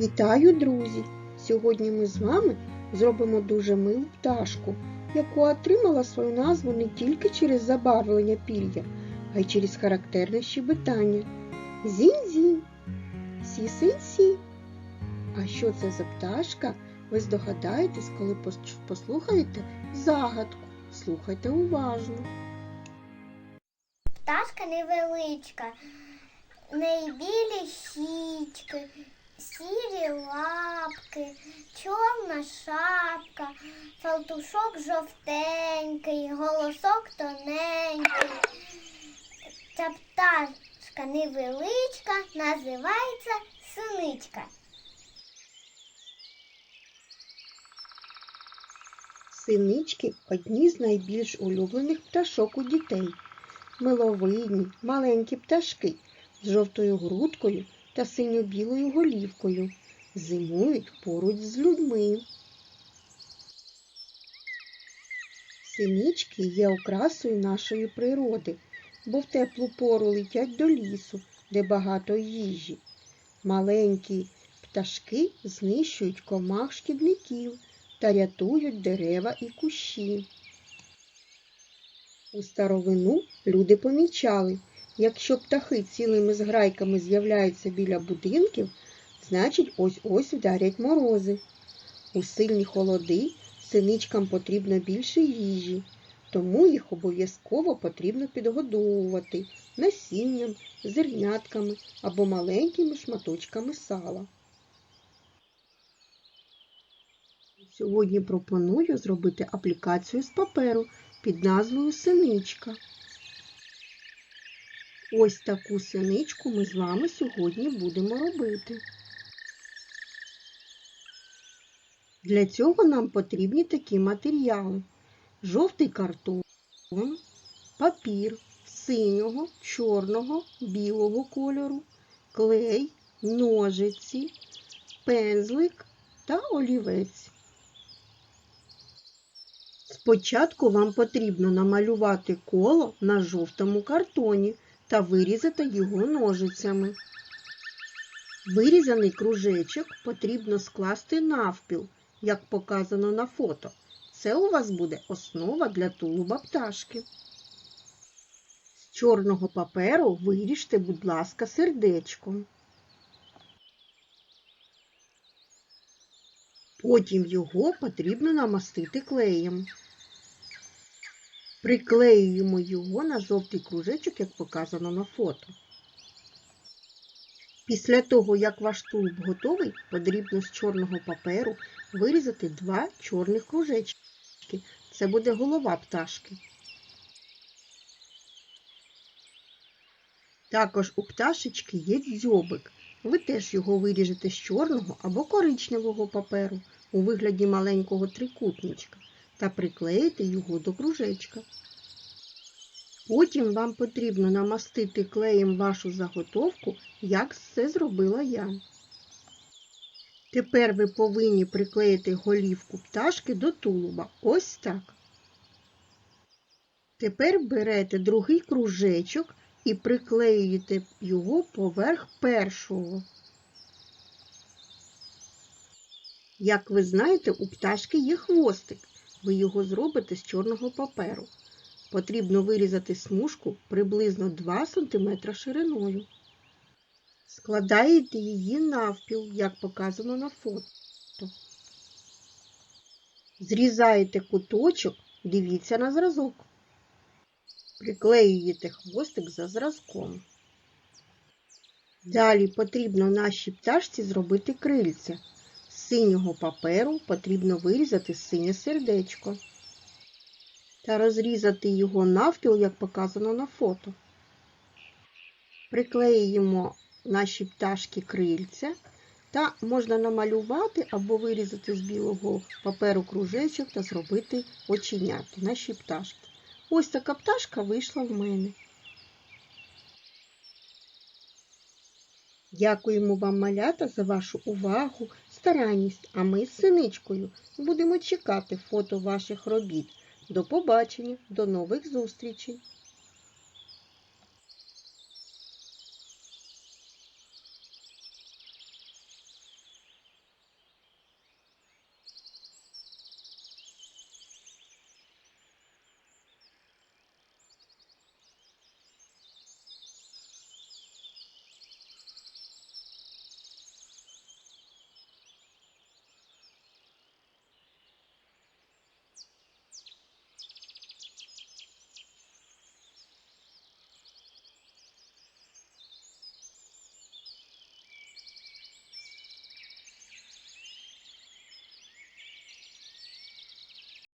Вітаю, друзі! Сьогодні ми з вами зробимо дуже милу пташку, яку отримала свою назву не тільки через забарвлення пір'я, а й через характерне щебетання. Зінь-зінь, сі-синь-сі. А що це за пташка? Ви здогадаєтесь, коли послухаєте загадку. Слухайте уважно. Пташка невеличка, в неї білі щічки, сірі лапки, чорна шапка, фалтушок жовтенький, голосок тоненький. Ця пташка невеличка, називається синичка. Синички одні з найбільш улюблених пташок у дітей. Миловидні, маленькі пташки з жовтою грудкою та синьо-білою голівкою зимують поруч з людьми. Синички є окрасою нашої природи, бо в теплу пору летять до лісу, де багато їжі. Маленькі пташки знищують комах шкідників та рятують дерева і кущі. У старовину люди помічали, якщо птахи цілими зграйками з'являються біля будинків, значить ось-ось вдарять морози. У сильні холоди синичкам потрібно більше їжі, тому їх обов'язково потрібно підгодовувати насінням, зернятками або маленькими шматочками сала. Сьогодні пропоную зробити аплікацію з паперу під назвою Синичка. Ось таку синичку ми з вами сьогодні будемо робити. Для цього нам потрібні такі матеріали: жовтий картон, папір синього, чорного, білого кольору, клей, ножиці, пензлик та олівець. Спочатку вам потрібно намалювати коло на жовтому картоні та вирізати його ножицями. Вирізаний кружечок потрібно скласти навпіл, як показано на фото. Це у вас буде основа для тулуба пташки. З чорного паперу виріжте, будь ласка, сердечко. Потім його потрібно намастити клеєм. Приклеюємо його на жовтий кружечок, як показано на фото. Після того, як ваш тулуб готовий, потрібно з чорного паперу вирізати два чорних кружечки. Це буде голова пташки. Також у пташечки є дзьобик. Ви теж його виріжете з чорного або коричневого паперу у вигляді маленького трикутничка та приклеїте його до кружечка. Потім вам потрібно намастити клеєм вашу заготовку, як це зробила я. Тепер ви повинні приклеїти голівку пташки до тулуба. Ось так. Тепер берете другий кружечок і приклеюєте його поверх першого. Як ви знаєте, у пташки є хвостик. Ви його зробите з чорного паперу. Потрібно вирізати смужку приблизно 2 см шириною. Складаєте її навпіл, як показано на фото. Зрізаєте куточок, дивіться на зразок. Приклеюєте хвостик за зразком. Далі потрібно нашій пташці зробити крильця. Синього паперу потрібно вирізати синє сердечко та розрізати його навпіл, як показано на фото. Приклеюємо наші пташки крильця та можна намалювати або вирізати з білого паперу кружечок та зробити оченяти наші пташки. Ось така пташка вийшла в мене. Дякуємо вам, малята, за вашу увагу, старанність, а ми з синичкою будемо чекати фото ваших робіт. До побачення, до нових зустрічей!